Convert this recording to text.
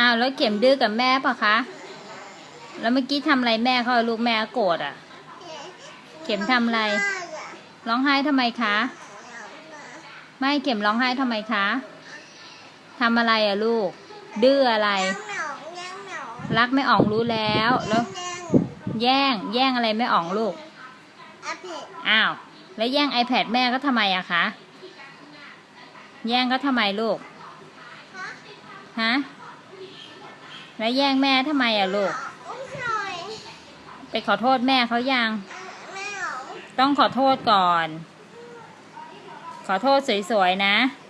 ้าวแล้วเข็มดื้อกับแม่ปะคะ แล้วเมื่อกี้ทำอะไรแม่เขาลูกแม่โกรธอะ เข็มทำอะไร ร้องไห้ทำไมคะ ไม่เข็มร้องไห้ทำไมคะทำอะไรอะลูก ดื้ออะไร รักไม่อ๋องรู้แล้วแล้ว แย่งแย่งอะไรไม่อ๋องลูกอ้าว แล้วแย่ง iPad แม่ก็ทำไมอะคะ แย่งก็ทำไมลูก ฮะ แล้วแย่งแม่ทำไมอะลูก ไปขอโทษแม่เขายัง ต้องขอโทษก่อน ขอโทษสวยๆนะไ